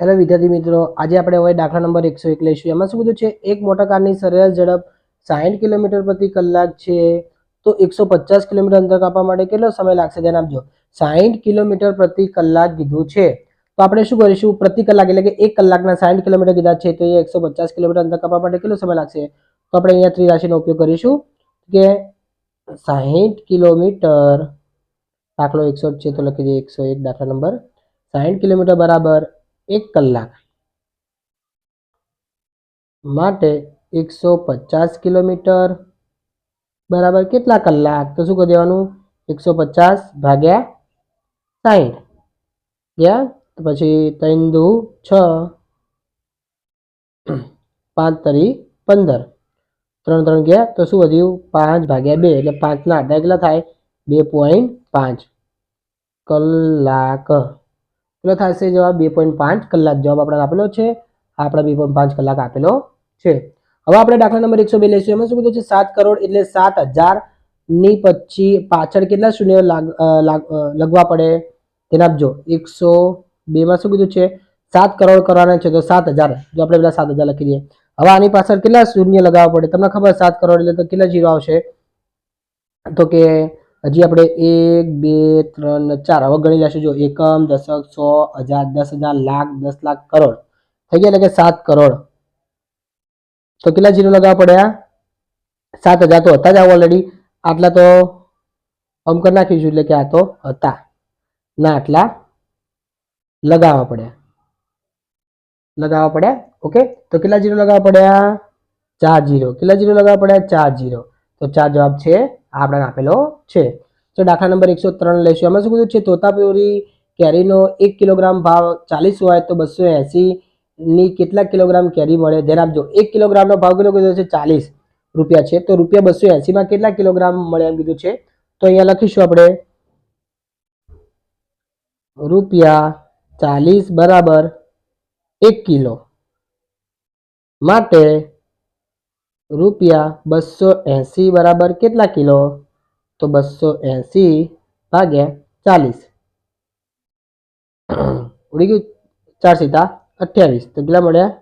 Hello વિદ્યાર્થી મિત્રો. આજે આપણે હવે દાખલા નંબર એકસો એક લઈશું. એમાં શું કીધું છે? એક મોટા કારની સરેરાશ ઝડપ સાહીઠ કિલોમીટર પ્રતિ કલાક છે. તો એકસો પચાસ કિલોમીટર અંતર કાપવા માટે કેટલો સમય લાગશે? ધ્યાન આપજો. સાહીઠ કિલોમીટર પ્રતિ કલાક કીધું છે. તો આપણે શું કરીશું? પ્રતિ કલાક એટલે કે એક કલાકના સાહીઠ કિલોમીટર કીધા છે. તો એ એકસો પચાસ કિલોમીટર અંતર કાપવા માટે કેટલો સમય લાગશે? તો આપણે અહીંયા ત્રિરાશીનો ઉપયોગ કરીશું. કે સાહીઠ કિલોમીટર. દાખલો એકસો છે, તો લખી દઈએ એકસો એક, દાખલા નંબર. સાહીઠ કિલોમીટર બરાબર એક કલાક. માટે એકસો પચાસ કિલોમીટર. બરાબર કેટલા કલાક? તો શું કરી દેવાનું? એકસો પચાસ ભાગ્યા સાહીઠ ગયા પછી ત્રણ દુ છ. પાંચ તરી પંદર. ત્રણ ત્રણ ગયા, તો શું વધ્યું? પાંચ ભાગ્યા બે, એટલે પાંચના આઠ કેટલા થાય? બે પોઈન્ટ પાંચ. કલાક. કેટલો થશે જવાબ બે પોઈન્ટ પાંચ કલાક જવાબ આપણે આપેલો છે. આપણે બે પોઈન્ટ પાંચ કલાક આપેલો છે. હવે આપણે દાખલા નંબર એકસો બે લઈશું. એમાં શું કીધું છે? સાત કરોડ એટલે સાત હજારની પછી પાછળ કેટલા શૂન્ય લગવા પડે? તેને આપજો એકસો બેમાં શું કીધું છે? સાત કરોડ કરવાના છે તો સાત હજાર. જો આપણે પેલા સાત હજાર લખી દઈએ. હવે આની પાછળ કેટલા શૂન્ય લગાવવા પડે? તમને ખબર સાત કરોડ એટલે તો કેટલા જીરો આવશે? તો કે હજી આપણે એક, બે, ત્રણ ચાર, હવે ગણી લેશું. જો એકમ, દશક, સો, હજાર, દસ હજાર, લાખ, દસ લાખ, કરોડ. થઈ ગયા એટલે કે સાત કરોડ. તો કેટલા જીરો લગાવવા પડ્યા? સાત હજાર તો હતા જ ઓલરેડી આટલા તો અમ કરી નાખીશું એટલે કે આ તો હતા. ના, આટલા લગાવવા પડ્યા. લગાવવા પડ્યા? ઓકે. તો કેટલા જીરો લગાવવા પડ્યા? ચાર જીરો. કેટલા જીરો લગાવવા પડ્યા? ચાર જીરો. તો ચાર જવાબ છે આપણે આપેલો છે. તો દાખલા નંબર એકસો ત્રણ લઈશું એમાં શું કીધું છે? તોતાપુરી કેરીનો એક કિલોગ્રામ ભાવ ચાલીસ હોય તો બસો એંસીની કેટલા કિલોગ્રામ કેરી મળે? ધ્યાન આપજો. એક કિલોગ્રામનો ભાવ કેટલો કીધો છે? ચાલીસ રૂપિયા છે. તો રૂપિયા બસો એંસીમાં કેટલા કિલોગ્રામ મળે એમ કીધું છે? તો અહીંયા લખીશું આપણે. રૂપિયા ચાલીસ બરાબર એક કિલો. માટે રૂપિયા બસો એંસી બરાબર કેટલા કિલો? તો બસો એંસી ભાગ્યા ચાલીસ. ઉડી ગયું ચાર સીતા અઠ્યાવીસ. તો કેટલા મળ્યા?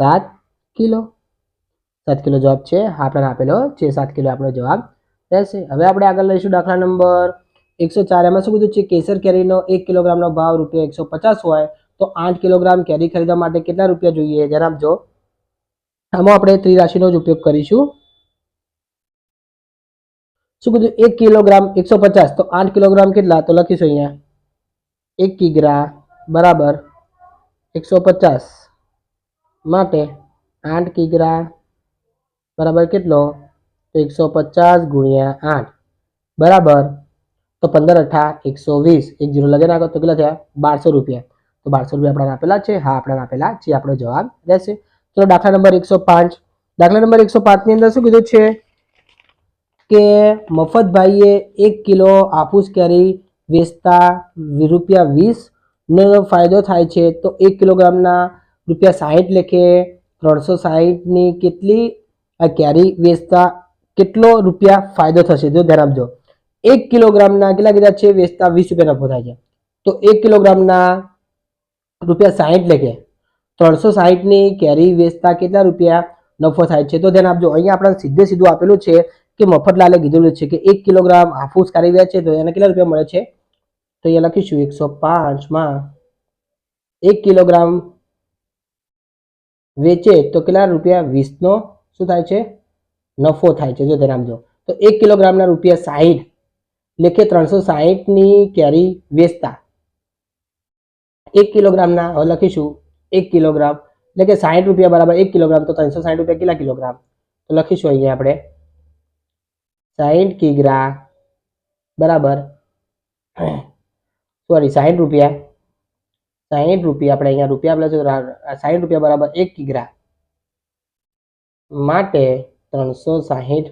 સાત કિલો. સાત કિલો જવાબ છે. આપણને આપેલો છે. સાત કિલો આપણો જવાબ રહેશે. હવે આપણે આગળ લઈશું દાખલા નંબર એકસો ચાર. એમાં શું કીધું છે? કેસર કેરીનો એક કિલોગ્રામનો ભાવ રૂપિયા એકસો પચાસ હોય તો આઠ કિલોગ્રામ કેરી ખરીદવા માટે કેટલા રૂપિયા જોઈએ? જરા આપજો આમાં આપણે ત્રિરાશીનો જ ઉપયોગ કરીશું. શું કીધું? એક કિલોગ્રામ એકસો પચાસ. તો આઠ કિલોગ્રામ કેટલા? તો લખીશું અહીંયા. એક કિગ્રા બરાબર એકસો પચાસ માટે આઠ કિગ્રા બરાબર કેટલો? તો એકસો પચાસ ગુણ્યા આઠ. બરાબર? તો પંદર અઠા એકસો વીસ. એક જીરો લગે નાખો તો કેટલા થયા? બારસો રૂપિયા. તો બારસો રૂપિયા આપણા આપેલા છે. હા આપણા આપેલા છે. આપણો જવાબ રહેશે. ચલો દાખલા નંબર એકસો પાંચ. દાખલા નંબર એકસો પાંચની અંદર શું કીધું છે? કે મફતભાઈએ એક કિલો આફૂસ કેરી વેચતા રૂપિયા વીસનો ફાયદો થાય છે તો એક કિલોગ્રામના રૂપિયા સાહીઠ લેખે ત્રણસો સાહીઠની કેટલી આ કેરી વેચતા કેટલો રૂપિયા ફાયદો થશે? જો ધ્યાન આપજો. એક કિલોગ્રામના કેટલા કીધા છે? વેચતા વીસ રૂપિયા નફો થાય છે. તો એક કિલોગ્રામના રૂપિયા સાહીઠ લેખે ત્રણસો સાહીઠની કેરી વેચતા કેટલા રૂપિયા નફો થાય છે? તો ધ્યાન આપજો, અહીંયા આપણે સીધે સીધું આપેલું છે કે મફતલાલે કીધેલું છે કે એક કિલોગ્રામ હાફૂસ કાઢી વેચે તો એને કેટલા રૂપિયા મળે છે? તો અહીંયા લખીશું, એકસો પાંચમાં એક કિલોગ્રામ વેચે તો કેટલા રૂપિયા? વીસનો શું થાય છે? નફો થાય છે, જો ધ્યાન આપજો. તો એક કિલોગ્રામના રૂપિયા સાહીઠ લેખે ત્રણસો સાહીઠની કેરી વેચતા. એક કિલોગ્રામના લખીશું એક કિલોગ્રામ એટલે કે સાહીઠ રૂપિયા બરાબર એક કિલોગ્રામ તો ત્રણસો સાહીઠ રૂપિયા કેટલા કિલોગ્રામ તો લખીશું અહીંયા આપણે. સાહીઠ કિગ્રા બરાબર. સોરી સાહીઠ રૂપિયા. સાહીઠ રૂપિયા આપણે અહીંયા રૂપિયા આપેલા છે સાહીઠ રૂપિયા બરાબર એક કિગ્રા. માટે ત્રણસો સાહીઠ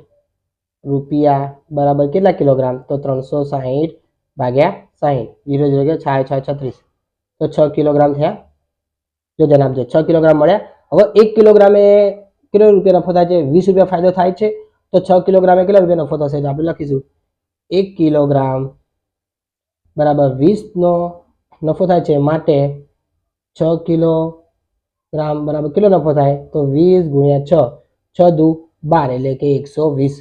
રૂપિયા બરાબર કેટલા કિલોગ્રામ? તો ત્રણસો સાહીઠ ભાગ્યા સાહીઠ જીરો જીરો કે છ છ છત્રીસ. તો છ કિલોગ્રામ થયા જો ધ્યાન આપજો. છ કિલોગ્રામ મળ્યા હવે એક કિલોગ્રામે કેટલો રૂપિયા નફો થાય છે? વીસ રૂપિયા ફાયદો થાય છે. તો છ કિલોગ્રામે કેટલા રૂપિયા નફો થશે આપણે લખીશું. એક કિલોગ્રામ બરાબર વીસનો નફો થાય છે માટે છ કિલો ગ્રામ બરાબર કેટલો નફો થાય તો વીસ ગુણ્યા છ. છ દુ બાર એટલે કે એકસો વીસ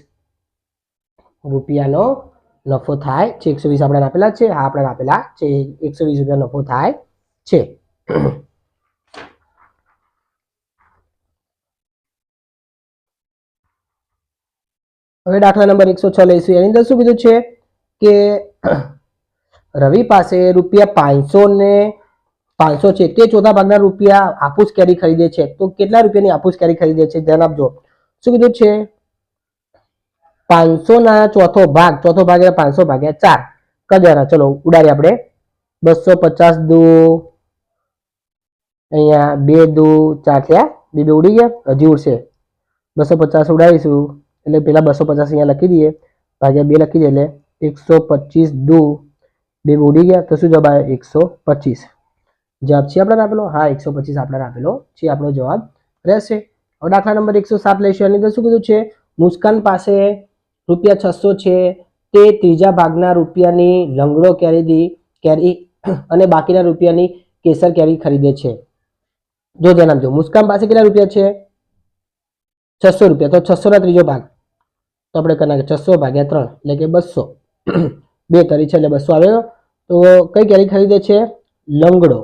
રૂપિયાનો નફો થાય છે. એકસો વીસ આપણે આપેલા છે. હા આપણે આપેલા છે. એકસો વીસ રૂપિયા નફો થાય છે. હવે દાખલા નંબર એકસો છ. લઈશું એની અંદર શું કીધું છે કે રવિ પાસે રૂપિયા પાંચસો ને પાંચસો છે. તે ચોથા ભાગના રૂપિયા હાફૂસ કેરી ખરીદે છે. તો કેટલા રૂપિયાની હાફૂસ કેરી ખરીદે છે? ધ્યાન આપજો. શું કીધું છે? પાંચસો ના ચોથો ભાગ. ચોથો ભાગ પાંચસો ભાગ્યા ચાર. કદાચ ચલો, ઉડાડીએ આપણે. બસો પચાસ દુ અહીંયા બે દુ ચાર થયા. બે બે ઉડી ગયા. હજી ઉડશે. બસો પચાસ ઉડાડીશું એટલે પેલા બસો પચાસ અહીંયા લખી દઈએ. ભાગ્યા બે લખી દઈએ એટલે એકસો પચીસ દુ. બે ઉડી ગયા તો શું જવાબ આવે? એકસો પચીસ. જવાબ છે આપણે આપેલો? હા, એકસો પચીસ આપણે આપેલો છે. આપણો જવાબ રહેશે. હવે દાખલા નંબર એકસો સાત લઈશું. એની અંદર શું કીધું છે? મુસ્કાન પાસે રૂપિયા છસો છે. તે ત્રીજા ભાગના રૂપિયાની લંગડો કેરી કેરી અને બાકીના રૂપિયાની કેસર કેરી ખરીદે છે. જો ધ્યાન આપજો. મુસ્કાન પાસે કેટલા રૂપિયા છે? છસો રૂપિયા. તો છસોના ત્રીજો ભાગ. તો આપણે કરી છસો ભાગ્યા ત્રણ એટલે કે બસો. બે તરી છે એટલે બસો આવ્યો. તો કઈ કેરી ખરીદે છે? લંગડો.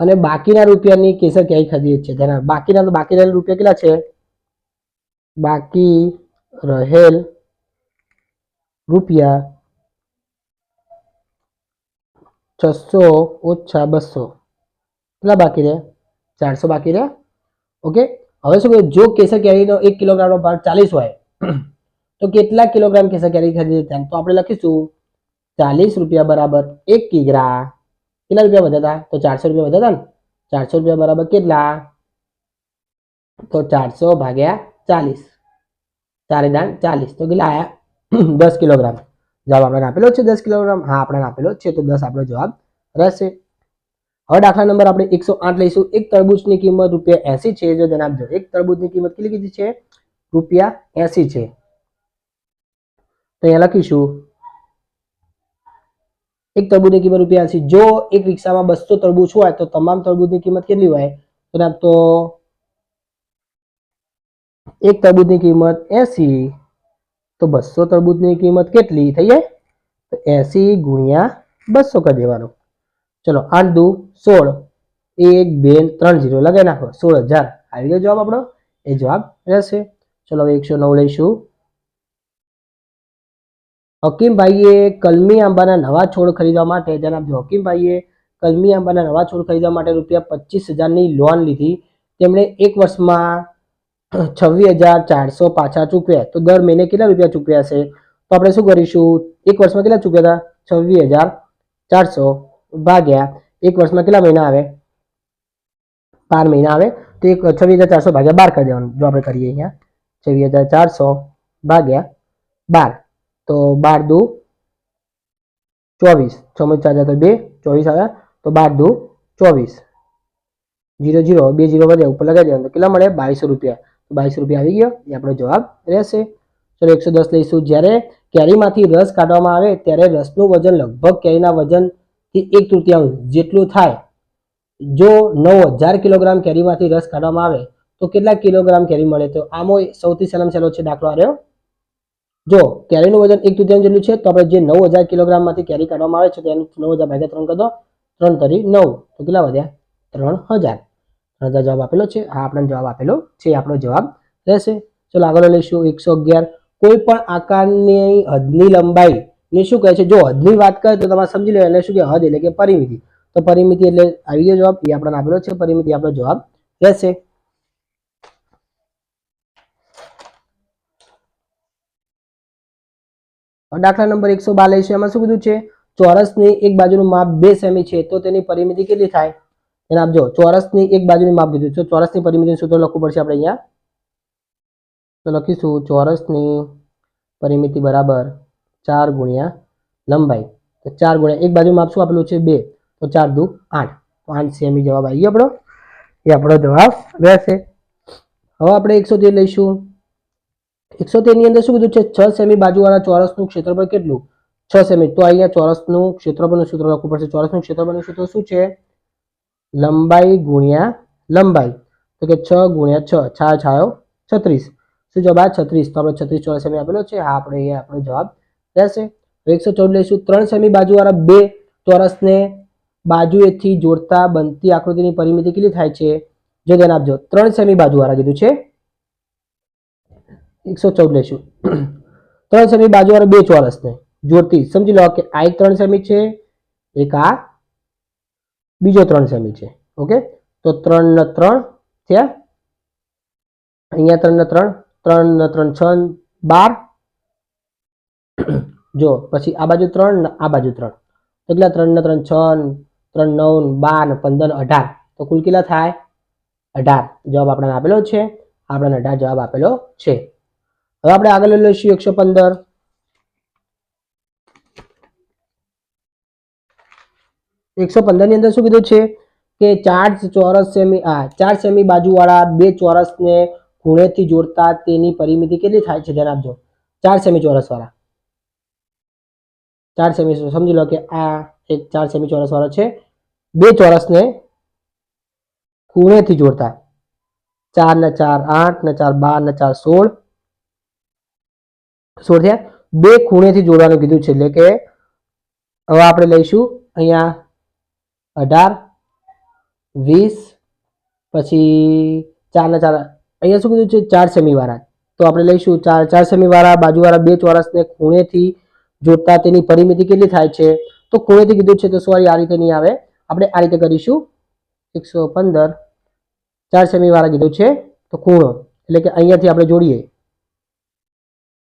અને બાકીના રૂપિયાની કેસર કેરી ખરીદે છે તેના બાકીના તો બાકી રહેલ રૂપિયા કેટલા છે? બાકી રહેલ રૂપિયા છસો ઓછા બસો. કેટલા બાકી રહે? ચારસો બાકી રહે? ઓકે. હવે શું જો કેસર કેરીનો એક કિલોગ્રામનો ભાવ ચાલીસ હોય તો કેટલા કિલોગ્રામ કેસર કેરી ખરીદે છે તો આપણે લખીશું ચાલીસ રૂપિયા બરાબર એક કિગ્રા. કેટલા રૂપિયા વધ્યા હતા તો ચારસો રૂપિયા વધ્યા હતા ને? ચારસો રૂપિયા બરાબર કેટલા? તો ચારસો ભાગ્યા ચાલીસ. ચારે દાન ચાલીસ. તો કેટલા આયા? દસ કિલોગ્રામ. જવાબ આપણે આપેલો છે દસ કિલોગ્રામ. હા, આપણે આપેલો છે. તો દસ આપણો જવાબ રહેશે. હવે દાખલા નંબર આપણે એકસો આઠ લઈશું. એક તરબૂચની કિંમત રૂપિયા એસી છે. જો જણાવજો, એક તરબૂચની કિંમત કેટલી કીધી છે? રૂપિયા એસી છે. તો અહીંયા લખીશું. એક તરબૂજની કિંમત રૂપિયા એસી. જો એક રિક્ષામાં બસો તરબૂચ હોય તો તમામ તરબૂજની કિંમત કેટલી હોય? જનાબ તો એક તરબૂજની કિંમત એસી. તો બસો તરબૂચની કિંમત કેટલી થઈ જાય? તો એસી ગુણ્યા બસો કરી દેવાનું. ચલો, આઠ દુ સોળ. એક, બે, ત્રણ, જીરો લગાવી નાખો. સોળ હજાર. આવી ગયો જવાબ આપણો? એ જવાબ રહેશે. ચલો હવે એકસો નવ લઈશું. હકીમભાઈએ કલમી આંબાના નવા છોડ ખરીદવા માટે જણાવજો હકીમભાઈએ કલમી આંબાના નવા છોડ ખરીદવા માટે રૂપિયા પચીસ હજારની લોન લીધી. તેમણે એક વર્ષમાં છવ્વીસ હજાર ચારસો પાછા ચૂકવ્યા તો દર મહિને કેટલા રૂપિયા ચૂકવ્યા છે તો આપણે શું કરીશું? એક વર્ષમાં કેટલા ચૂકવ્યા હતા? છવ્વીસ હજાર ચારસો ભાગ્યા. એક વર્ષમાં કેટલા મહિના આવે? બાર મહિના આવે. તો એક છવ્વીસ હજાર ચારસો ભાગ્યા બાર કરી દેવાનું, જો આપણે કરીએ અહીંયા. છવ્વીસ હજાર ચારસો ભાગ્યા બાર. તો બાર દુ ચોવીસ. છ માં ચાર હજાર બે, ચોવીસ આવ્યા તો બાર દુ ચોવીસ. જીરો જીરો, બે જીરો વધે, ઉપર લગાવી દેવાનું. કેટલા મળે? બાવીસો રૂપિયા. તો બાવીસો રૂપિયા આવી ગયો. એ આપણો જવાબ રહેશે. ચલો એકસો દસ લઈશું. જ્યારે કેરીમાંથી રસ કાઢવામાં આવે, ત્યારે રસનું વજન લગભગ કેરીના વજનથી એક તૃતીયાંશ જેટલું થાય. જો નવ હજાર કિલોગ્રામ કેરીમાંથી રસ કાઢવામાં આવે તો કેટલા કિલોગ્રામ કેરી મળે? તો આમાં સૌથી સહેલામાં સહેલો છે દાખલો આવ્યો જો કેરીનું વજન એક તૃતીયાંશ જેટલું છે, તો આપણે જે નવ હજાર કિલોગ્રામમાંથી કેરી કાઢવામાં આવે છે, તો એનું નવ હજાર ભાગ્યા ત્રણ કરો ત્રણ તરી નવ. તો કેટલા વધ્યા? ત્રણ હજાર. ત્રણ હજાર જવાબ આપેલો છે. આ આપણને જવાબ આપેલો છે. આપણો જવાબ રહેશે. ચલો આગળ લઈશું. એકસો અગિયાર. કોઈ પણ આકારની હદની લંબાઈ. ને શું કહે છે? જો હદની વાત કરે તો તમારે સમજી લો એને શું કે હદ એટલે કે પરિમિતિ. તો પરિમિતિ એટલે આવી ગયો જવાબ. એ આપણને આપેલો છે. પરિમિતિ આપણો જવાબ રહેશે. દાખલા નંબર એકસો બાર એમાં શું કીધું છે? ચોરસની એક બાજુનું માપ બે સેમી છે, તો તેની પરિમિતિ કેટલી થાય? એને આપજો ચોરસની એક બાજુની માપ કીધું તો ચોરસની પરિમિતિનું સૂત્ર લખવું પડશે આપણે અહીંયા. તો લખીશું ચોરસની પરિમિતિ બરાબર ચાર ગુણ્યા લંબાઈ. તો ચાર ગુણ્યા એક બાજુ માપ શું આપેલું છે? બે. તો ચાર દુ આઠ. પાંચ સેમી જવાબ આવી ગયો આપણો. એ આપણો જવાબ રહેશે. હવે આપણે એકસો તેર લઈશું. એકસો તેરની અંદર શું કીધું છે? છ સેમી બાજુવાળા ચોરસનું ક્ષેત્રફળ કેટલું? છ સેમી. તો અહીંયા ચોરસનું ક્ષેત્રફળનું સૂત્ર લખવું પડશે. ચોરસનું ક્ષેત્રફળનું સૂત્ર શું છે? લંબાઈ ગુણ્યા લંબાઈ. તો કે છ ગુણ્યા છ. છા છાયો છત્રીસ. શું જવાબ? આ છત્રીસ. તો આપણે છત્રીસ ચોરસ સેમી આપેલો છે. હા, આપણે અહીંયા આપણો જવાબ રહેશે. એકસો ચૌદ લઈશું. ત્રણ સેમી બાજુવાળા બે ચોરસને બાજુએથી જોડતા બનતી આકૃતિની પરિમિતિ કેટલી થાય છે? જો ધ્યાન આપજો. ત્રણ સેમી બાજુવાળા કીધું છે. એકસો ચૌદ લઈશું ત્રણ સેમી બાજુવાળા બે ચોરસને. જોડતી સમજી લો કે આ એક ત્રણ સેમી છે, એક આ બીજો ત્રણ સેમી છે. ઓકે? તો ત્રણ ને ત્રણ થયા. અહીંયા ત્રણ ને ત્રણ ત્રણ ને ત્રણ છ, બાર. જો, પછી આ બાજુ ત્રણ ને આ બાજુ ત્રણ. કેટલા? ત્રણ ને ત્રણ છ, ત્રણ નવ, બાર ને પંદર, અઢાર. તો કુલ કેટલા થાય? અઢાર. જવાબ આપણને આપેલો છે. આપણને અઢાર જવાબ આપેલો છે. હવે આપણે આગળ લઈ લઈશું એકસો પંદર. એકસો પંદરની અંદર શું કીધું છે? કે ચાર ચોરસ સેમી, આ ચાર સેમી બાજુવાળા બે ચોરસને ખૂણેથી જોડતા તેની પરિમિતિ કેટલી થાય છે? ધ્યાન આપજો. ચાર સેમી ચોરસ વાળા ચાર સેમી, સમજી લો કે આ એક ચાર સેમી ચોરસ વાળો છે. બે ચોરસને ખૂણેથી જોડતા. ચાર ને ચાર આઠ ને ચાર બાર ને ચાર સોળ. સોળ થયા. બે ખૂણેથી જોડવાનું કીધું છે, એટલે કે હવે આપણે લઈશું અહીંયા અઢાર, વીસ, પછી ચારના ચાર, અહીંયા શું કીધું છે, ચાર સેમીવાળા. તો આપણે લઈશું ચાર ચાર સેમીવાળા, બાજુવાળા બે ચોરસને ખૂણેથી જોડતા તેની પરિમિતિ કેટલી થાય છે? તો ખૂણેથી કીધું છે, તો સોરી, આ રીતે નહીં આવે. આપણે આ રીતે કરીશું. એકસો પંદર, ચાર સેમીવાળા કીધું છે, તો ખૂણો. એટલે કે અહીંયાથી આપણે જોડીએ.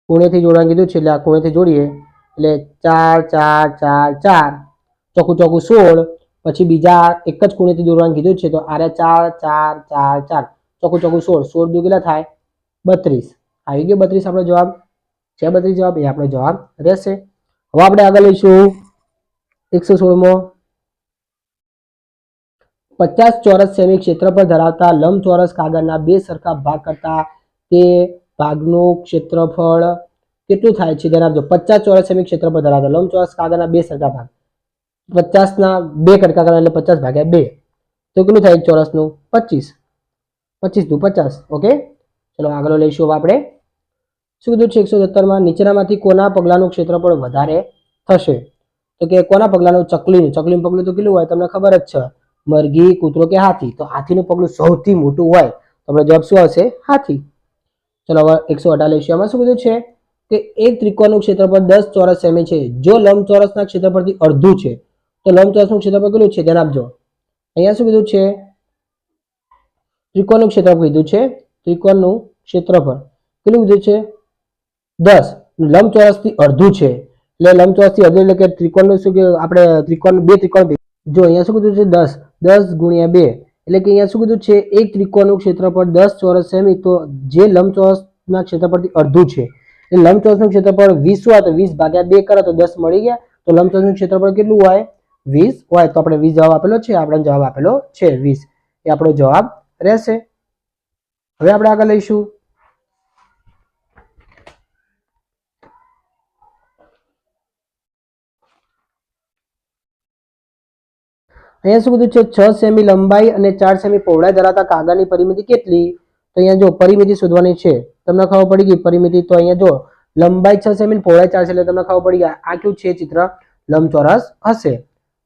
ખૂણેથી જોડવાનું કીધું છે, એટલે આ ખૂણેથી જોડીએ, એટલે ચાર ચાર ચાર ચાર. ચોખ્ખું ચોખ્ખું સોળ, પછી બીજા એક જ ખૂણેથી દોરવાનું કીધું છે, તો આરે ચાર ચાર ચાર ચાર. ચોખ્ખું ચોખ્ખું સોળ. સોળ દુ કેટલા થાય? બત્રીસ. આવી ગયો બત્રીસ આપણો જવાબ? છે બત્રીસ જવાબ? એ આપણો જવાબ રહેશે. હવે આપણે આગળ લઈશું. એકસો સોળમો. પચાસ ચોરસ સેમી પર ધરાવતા લંબચોરસ કાગળના બે સરખા ભાગ કરતા તે ભાગનું ક્ષેત્રફળ કેટલું થાય છે? ધ્યાન આપજો. પચાસ ચોરસ સેમી ક્ષેત્રફળ ધરાવતા લંબચોરસ કાગળના બે સરખા ભાગ. પચાસના બે કટકા કરવા એટલે પચાસ ભાગ્યા બે. તો કેટલું થાય ચોરસનું? પચીસ. પચીસ દુ પચાસ. ઓકે? ચલો આગળ લઈશું હવે આપણે. શું કીધું છે? એકસો સત્તરમાં નીચેનામાંથી કોના પગલાંનું ક્ષેત્રફળ વધારે થશે? તો કે કોના પગલાંનું? ચકલીનું. ચકલીનું પગલું તો કેટલું હોય? તમને ખબર જ છે. મરઘી, કૂતરો કે હાથી. તો હાથીનું પગલું સૌથી મોટું હોય. તો જવાબ શું હશે હાથી. ચલો હવે એકસો એમાં શું કીધું છે? કે એક ત્રિકોણનું ક્ષેત્રફળ દસ ચોરસ સેમી છે. જો લંબચોરસના ક્ષેત્રફળથી અડધું છે, તો લંબચોરસનું ક્ષેત્રફળ કેટલું છે? ધ્યાન આપજો અહીંયા શું કીધું છે? ત્રિકોણનું ક્ષેત્રફળ કીધું છે. ત્રિકોણનું ક્ષેત્રફળ કેટલું કીધું છે? દસ. લંબચોરસથી અડધું છે. એટલે લંબચોરસથી અડધું એટલે કે ત્રિકોણનું શું આપણે ત્રિકોણ, બે ત્રિકોણ જો અહીંયા શું કીધું છે? દસ. દસ ગુણ્યા બે. એટલે કે અહીંયા શું કીધું છે, એક ત્રિકોણનું ક્ષેત્રફળ દસ ચોરસ સેમી, તો જે લંબચોરસના ક્ષેત્રફળથી અડધું છે. એટલે લંબચોરસનું ક્ષેત્રફળ વીસ હોય તો વીસ ભાગ્યા બે કરે તો દસ મળી ગયા. તો લંબચોરસનું ક્ષેત્રફળ કેટલું હોય? વીસ હોય તો આપણે વીસ જવાબ આપેલો છે. આપણે જવાબ આપેલો છે વીસ. એ આપણો જવાબ રહેશે. હવે આપણે આગળ લઈશું. અહીંયા શું કીધું છે? છ સેમી લંબાઈ અને ચાર સેમી પહોળાઈ ધરાવતા કાગળની પરિમિતિ કેટલી? તો અહીંયા જો પરિમિતિ શોધવાની છે, તમને ખબર પડી ગઈ પરિમિતિ, તો અહીંયા જો લંબાઈ છ સેમી પહોળાઈ ચાર છે એટલે તમને ખબર પડી ગયા આ કયું છે? ચિત્ર લંબચોરસ હશે.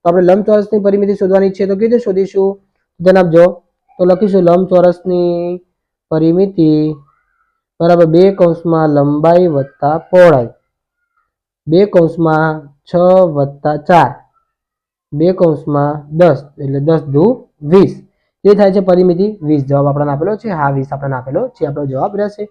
તો આપણે લંબચોરસની પરિમિતિ શોધવાની છે, તો કેવી રીતે શોધીશું? ધ્યાન આપજો તો લખીશું લંબચોરસની પરિમિતિ બરાબર બે કૌંસમાં લંબાઈ વત્તા પહોળાઈ. બે કૌંસમાં છ વત્તા ચાર. બે કૌંસમાં દસ, એટલે દસ દુ વીસ. એ થાય છે પરિમિતિ વીસ. જવાબ આપણને આપેલો છે. હા, વીસ આપણને આપેલો છે. આપણો જવાબ રહેશે.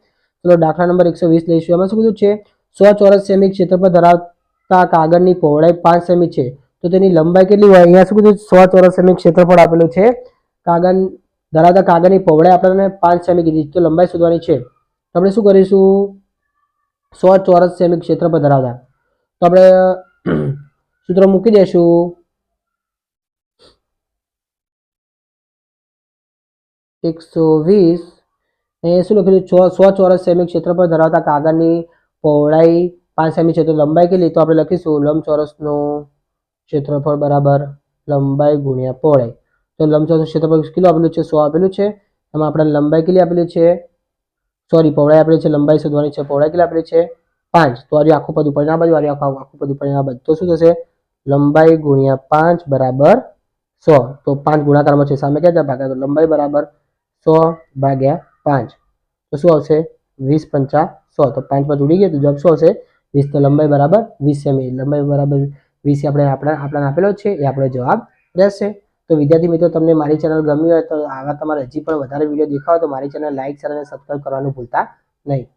ચલો, દાખલા નંબર એકસો વીસ લઈશું. એમાં શું કીધું છે? સો ચોરસ સેમી ક્ષેત્રફળ ધરાવતા કાગળની પહોળાઈ પાંચ સેમી છે. તો તેની લંબાઈ કેટલી હોય? અહીંયા શું કીધું? સો ચોરસ સેમી ક્ષેત્રફળ આપેલું છે. કાગળ, ધરાવતા કાગળની પહોળાઈ આપણને પાંચ સેમી કીધી. તો લંબાઈ શોધવાની છે. આપણે શું કરીશું? સો ચોરસ સેમી ક્ષેત્રફળ ધરાવતા. તો આપણે સૂત્ર મૂકી દઈશું. એકસો વીસ. અહીંયા શું લખેલું સો સો ચોરસ સેમી ક્ષેત્રફળ ધરાવતા કાગળની પહોળાઈ પાંચ સેમી છે. તો લંબાઈ કેટલી? તો આપણે લખીશું લંબચોરસનું ક્ષેત્રફળ બરાબર લંબાઈ ગુણ્યા પહોળાઈ. તો લંબચોરસ ક્ષેત્રફળ કેટલું આપેલું છે? સો આપેલું છે. એમાં આપણે લંબાઈ કેટલી આપેલી છે? સોરી, પહોળાઈ આપેલી છે. લંબાઈ શોધવાની છે. પહોળાઈ કેટલી આપેલી છે? પાંચ. તો આર્યું આખું પદ ઉપર ના બાજુ આર્યું આખું આખું પદ ઉપર ના બાજુ તો શું થશે? લંબાઈ ગુણ્યા પાંચ બરાબર સો. તો પાંચ ગુણાકારમાં છે. સામે ક્યાં ભાગ્યા તો લંબાઈ બરાબર સો ભાગ્યા પાંચ. તો શું આવશે? વીસ પંચા સો. તો પાંચ પાંચ ઉડી ગયા તો જવાબ શું આવશે? વીસ તો લંબાઈ બરાબર વીસ સેમી લંબાઈ બરાબર વીસ આપણે આપણા આપણાને આપેલો છે. એ આપણો જવાબ રહેશે. તો વિદ્યાર્થી મિત્રો, તમને મારી ચેનલ ગમી હોય તો આવા તમારે હજી પણ વધારે વીડિયો દેખાવ તો મારી ચેનલ લાઇક શેર અને સબસ્ક્રાઈબ કરવાનું ભૂલતા નહીં.